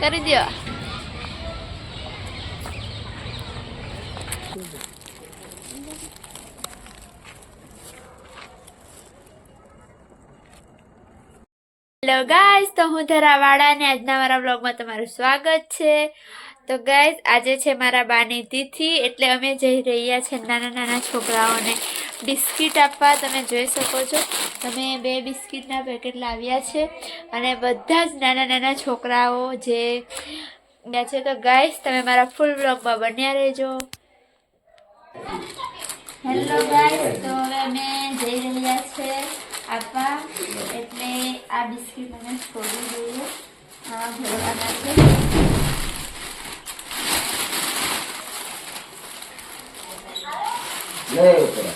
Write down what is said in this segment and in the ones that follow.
કરી દો hello guys તો હું ધરાવાડા અને આજના મારા બ્લોગમાં તમારું સ્વાગત છે. તો ગાઈઝ આજે છે મારા બાની તિથિ, એટલે અમે જઈ રહ્યા છે નાના નાના છોકરાઓને બિસ્કિટ આપવા. તમે જોઈ શકો છો તમે બે બિસ્કિટના પેકેટ લાવ્યા છે અને બધા જ નાના નાના છોકરાઓ જે ગયા છે. તો ગાઈઝ તમે મારા ફૂલ બ્લોગમાં બન્યા રહેજો. હેલો ગાઈઝ તો હવે અમે જઈ રહ્યા છે આપવા, એટલે આ બિસ્કિટ મને છોડી દઈએ. ભરવાના છે. ઉત્તરા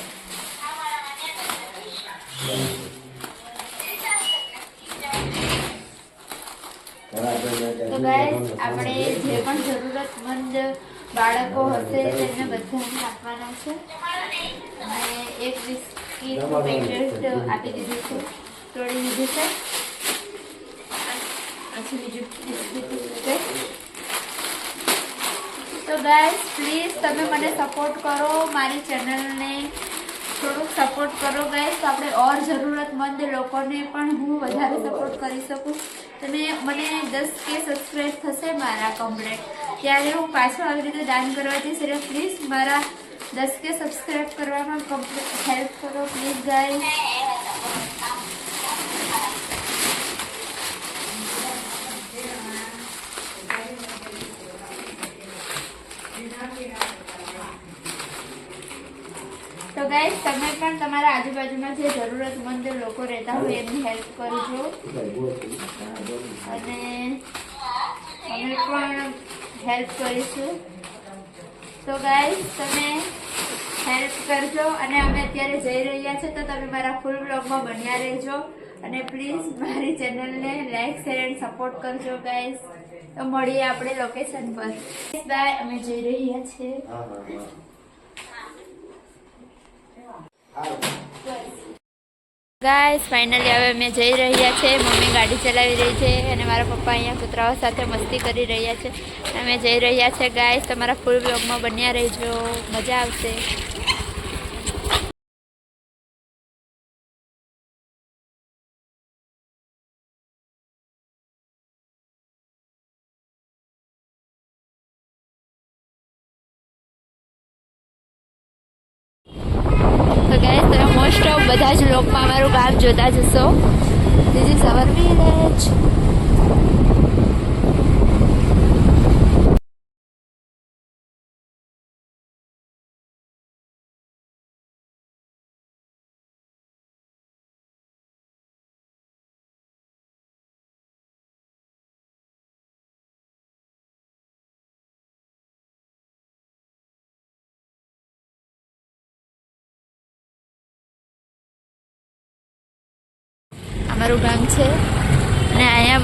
તો ગાઈઝ આપણે જે પણ જરૂરતમંદ બાળકો હશે તેમને બધાને આપવાના છે. અને એક બિસ્કીટ પેકેટ આપી દીધું છે. તોડી દીધું છે. પછી બીજું બિસ્કીટ પેકેટ તો ગાઈઝ પ્લીઝ તમે મને સપોર્ટ કરો, મારી ચેનલને થોડુંક સપોર્ટ કરો ગાઈઝ તો આપણે ઓર જરૂરતમંદ લોકોને પણ હું વધારે સપોર્ટ કરી શકું. તમે મને દસ કે સબસ્ક્રાઈબ થશે મારા કમ્પ્લેટ ત્યારે હું પાછું આવી રીતે દાન કરવા જઈશ એટલે પ્લીઝ મારા દસ કે સબસ્ક્રાઈબ કરવામાં કમ્પ્લેટ હેલ્પ કરો પ્લીઝ ગાઈઝ તો ગાઈઝ તમે પણ તમારા આજુબાજુમાં જે જરૂરતમંદ લોકો રહેતા હોય એમની હેલ્પ કરજો. અને અમે પણ હેલ્પ કરીશું. તો ગાઈસ, તમે હેલ્પ કરજો. અને અમે અત્યારે જઈ રહ્યા છીએ તો તમે મારા ફૂલ બ્લોગમાં બન્યા રહેજો. અને પ્લીઝ મારી ચેનલને લાઈક શેર એન્ડ સપોર્ટ કરજો, ગાઈસ. તો મળીએ આપણે લોકેશન પર. બાય અમે જઈ રહ્યા છીએ. ગાઈસ ફાઇનલી હવે અમે જઈ રહ્યા છે. મમ્મી ગાડી ચલાવી રહી છે અને મારા પપ્પા અહીંયા કૂતરાઓ સાથે મસ્તી કરી રહ્યા છે. અમે જઈ રહ્યા છે. ગાઈસ તમારા ફૂલ બ્લોગમાં બન્યા રહેજો. મજા આવશે. So, this is our village.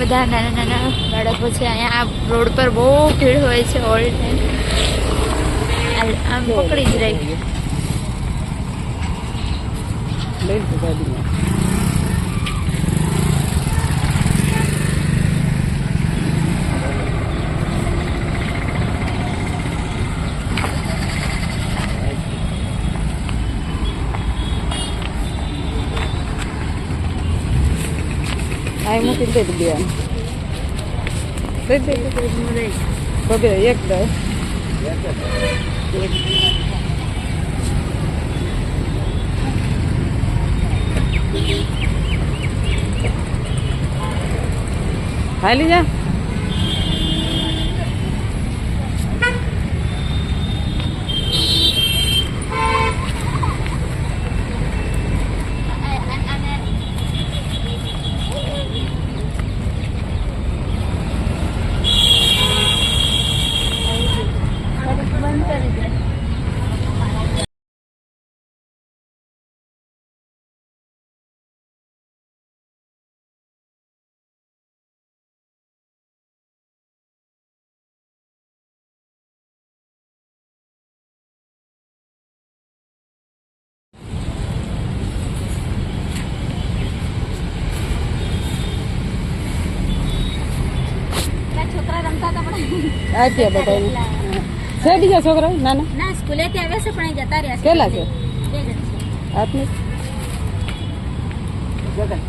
બધા નાના નાના બાળકો છે. અહીંયા આ રોડ પર બહુ ભીડ હોય છે ઓલ ટાઈમ આમ પકડી જ રહી આ મૂકી દે બે દે દે બબે એક આપ્યા બધાને હા. છે બીજા છોકરા નાના? ના સ્કૂલેથી આવ્યા છે પણ અહીં જતા રહ્યા છે. કેટલા છે? બે જણ છે. આપને રિટર્નમાં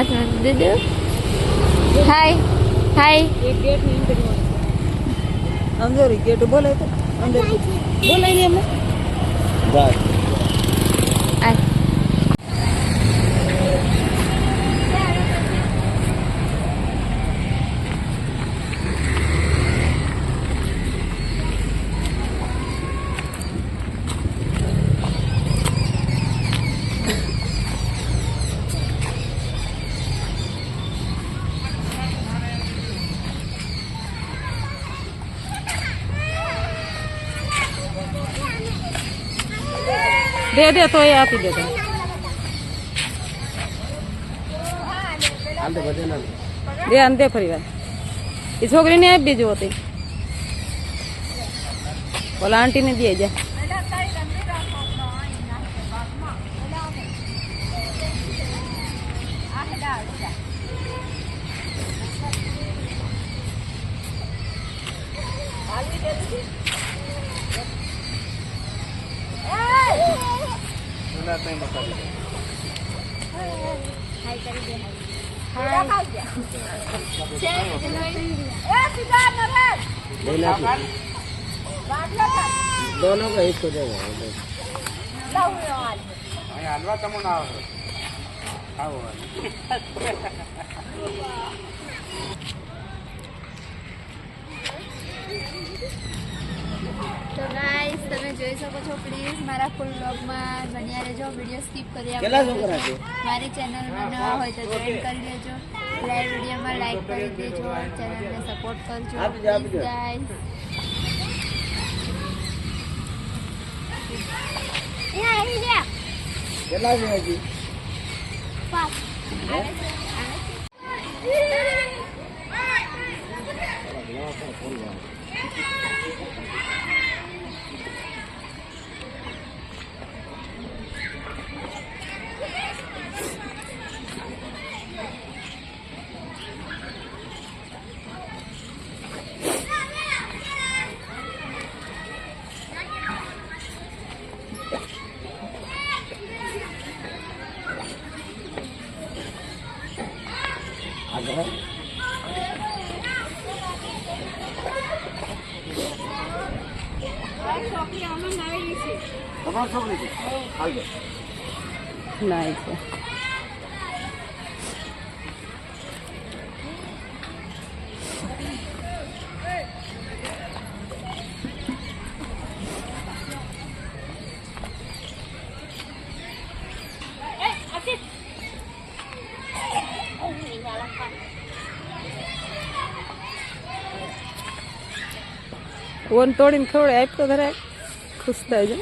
હાથમાં દીધો હાય હાય અંદર ગેટ બોલાય તો. અંદર. બોલાય ને એમને દે દે તો એ આપી દે તો. દે આને દે ફરી વાર. એ છોકરીને આપી દેજો હતી ઓલા આંટીને દે જા. दोनों को इसको देगा તો ગાઈસ તમે જોઈ શકો છો પ્લીઝ મારા ફૂલ બ્લોગમાં બન્યા રહેજો. વીડિયો સ્કીપ કરી કેટલા આપજો મારી ચેનલમાં નવા હોય તો જોઈન કરી લેજો લાઈવ વિડીયોમાં લાઈક કરી દેજો. ચેનલને સપોર્ટ કરજો. ગાઈસ કેટલા છે હજી? આગળ. તમારી છોકરી છે? નાઈ છે. ઓન તોડીને ખવડે આપતો ધરાય ખુશ થાય છે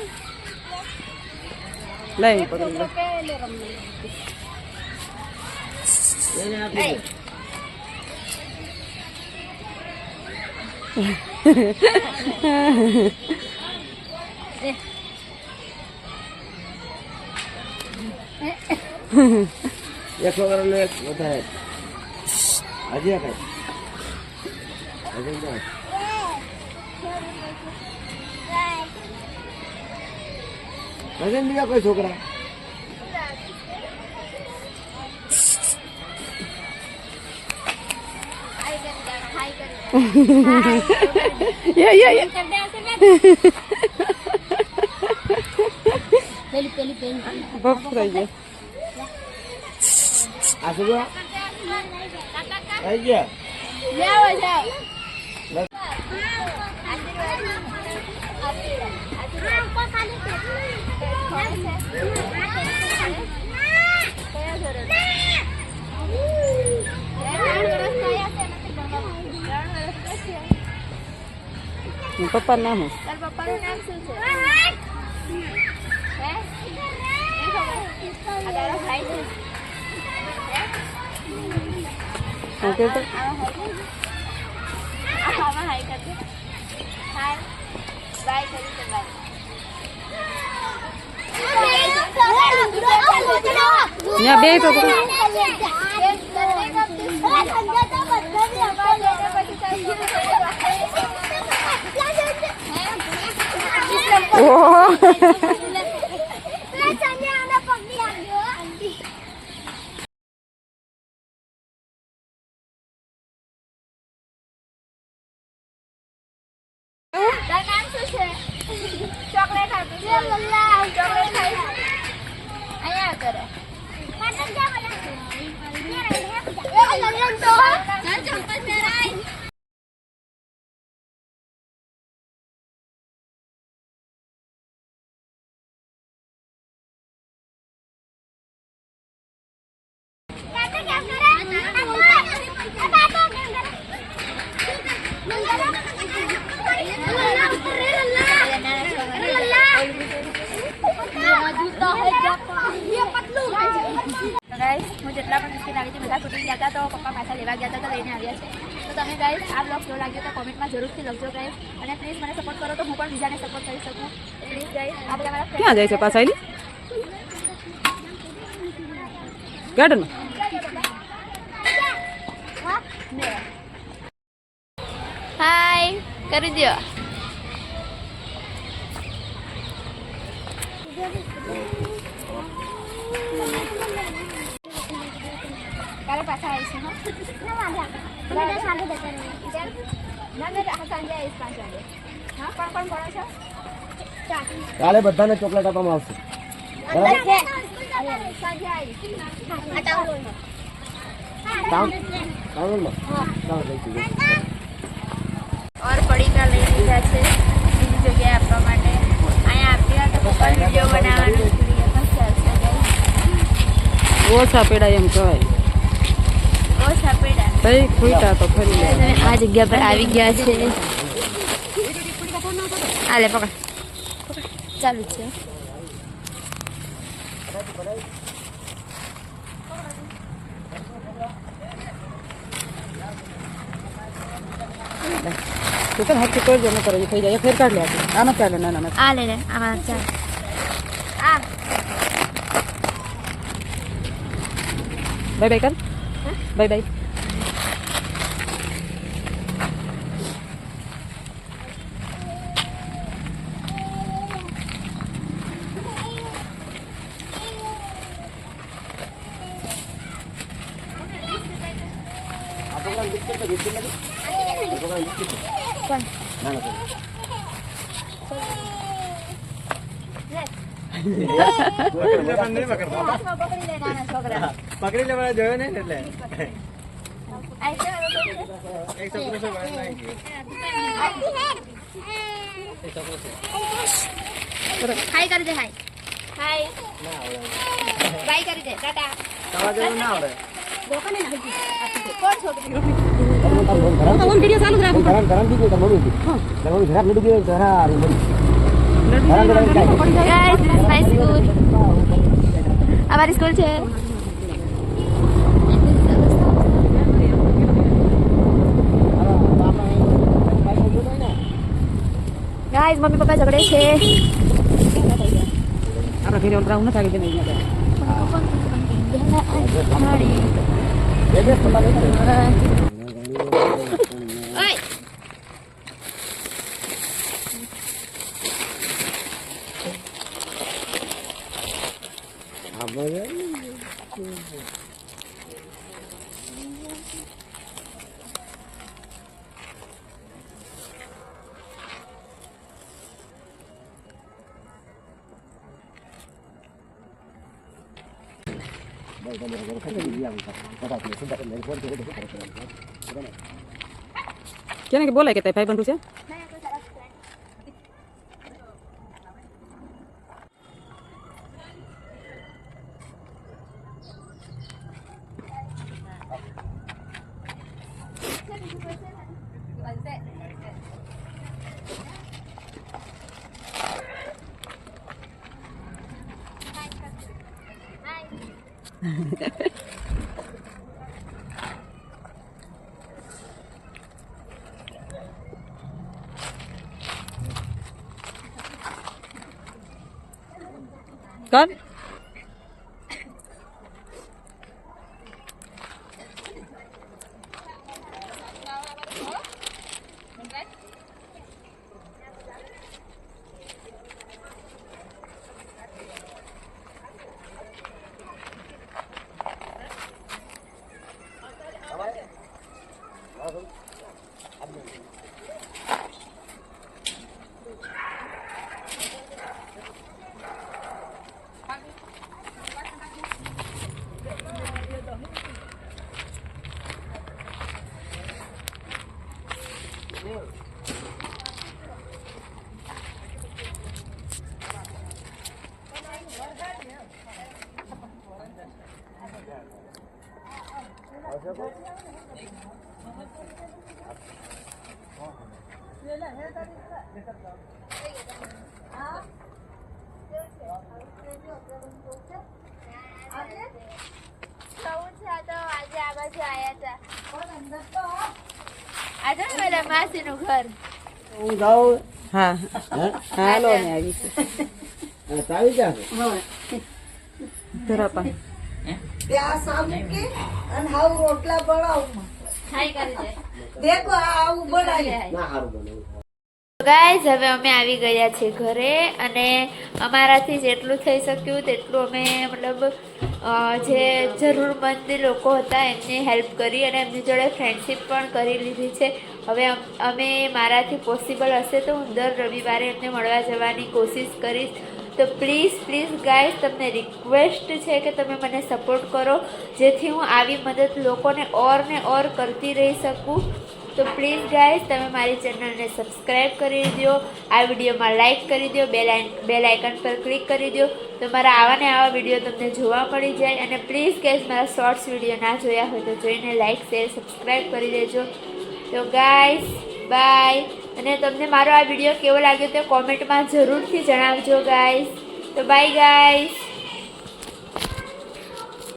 લઈ પકડી લે એને આપી દે. એક છોકરાનો એક વધારે હજી એક જ. હજી જ. બીજા કોઈ છોકરા. યે યે યે પેલી પેલી પેલી. વપરાઈ ગયા. આ શું છે? ગયા? જાઓ જાઓ. પપ્પા નામ હું તાર પપ્પાનું નામ શું છે હે નહીં ખબર આ તારો ભાઈ છે હું કે તો આમાં હાઈ કર. આમાં હાઈ કરજે. હાય. બાય કરી દે, બાય. ત્યાં બે તો પકડ. ચોકલેટ આપી Nonton. લઈને આવ્યા છે. તો તમે ગાઈસ આ બ્લોગ જો લાગ્યો તો કોમેન્ટમાં જરૂરથી લખજો ગાઈસ અને પ્લીઝ મને સપોર્ટ કરો તો હું પણ બીજાને સપોર્ટ કરી શકું. પ્લીઝ ગાઈસ આ બધા મારા ક્યાં જાય છે પાછા ગાર્ડનમાં હાય કરી દો કાલે પાછા આવીશું હો ના ના સાંજે આવીશ પાંચ વાગે હા કોણ કોણ ભણો છો કાલે બધાને ચોકલેટ આપવામાં આવશે સાંજે આવીશ કામ કામમાં કામ થઈ ગયું ઓર પડીકા લઈ લીધા છે બીજી જગ્યાએ આપવા માટે અહીંયા આપ્યા તો પપ્પા વીડિયો બનાવવાનું ભૂલી ગયા પણ ચાલશે guys. ઓછા પેડા એમ કહેવાય ઓછા પેડા તઈ ખૂટા તો ફરી લે. આ જગ્યા પર આવી ગયા છે. આ લે પકડ. ચાલુ છે. તું તો હાથથી કરજો ન કરે થઈ જાય. ફેર કાઢ લે આમાં ચાલે ના ના આ લે લે આમાં ચાલ. આ. બાય બાય કર. બાય બાય આ છોકરાને બિસ્કિટ તો બિસ્કિટ નથી આ છોકરાને બિસ્કિટ છે. કોણ ના ના છોકરા. હાથમાં પકડી લે નાના છોકરા પકડી લેવા જોયો નહીં ને એટલે આ છે હવે કોઈ છે? એક છોકરો છે બહાર નાખી ગયો. જોયો છોકરો છે હાય કરી દે હાય તમારા ના તમારું ઘર નડું ગયો ઘર ગાઈસ ધીસ માય સ્કૂલ અમારી સ્કૂલ છે ગાઈસ મમ્મી પપ્પા ઝઘડે છે આપણે ઘરે ઓલરાઉ ન થાકી દે અહીંયા કેને કે બોલાય કે તે ભાઈ બંધુ છે મારા માસીનું ઘર હું જાઉં હા હાલો ને આવી છે છે ત્યાં અને રોટલા દેખો આવું બનાવી. ગાઈઝ હવે અમે આવી ગયા છીએ ઘરે અને અમારાથી જેટલું થઈ શક્યું તેટલું અમે મતલબ જે જરૂરમંદ લોકો હતા એમની હેલ્પ કરી અને એમની જોડે ફ્રેન્ડશિપ પણ કરી લીધી છે. હવે અમે મારાથી પોસિબલ હશે તો હું દર રવિવારે એમને મળવા જવાની કોશિશ કરીશ. તો પ્લીઝ પ્લીઝ ગાઈઝ તમને રિક્વેસ્ટ છે કે તમે મને સપોર્ટ કરો. જેથી હું આવી મદદ લોકોને ઓર ને ઓર કરતી રહી શકું. તો પ્લીઝ ગાઈઝ તમે મારી ચેનલને સબસ્ક્રાઈબ કરી દો. આ વિડીયોમાં લાઈક કરી દો. બે લાઇન બે લાઇકન પર ક્લિક કરી દો. તો મારા આવા ને આવા વીડિયો તમને જોવા મળી જાય. અને પ્લીઝ ગાઈઝ મારા શોર્ટ્સ વીડિયો ના જોયા હોય તો જોઈને લાઈક શેર સબસ્ક્રાઈબ કરી દેજો. તો ગાઈઝ બાય અને તમને મારો આ વીડિયો કેવો લાગ્યો તે કોમેન્ટમાં જરૂરથી જણાવજો ગાઈઝ તો બાય ગાઈઝ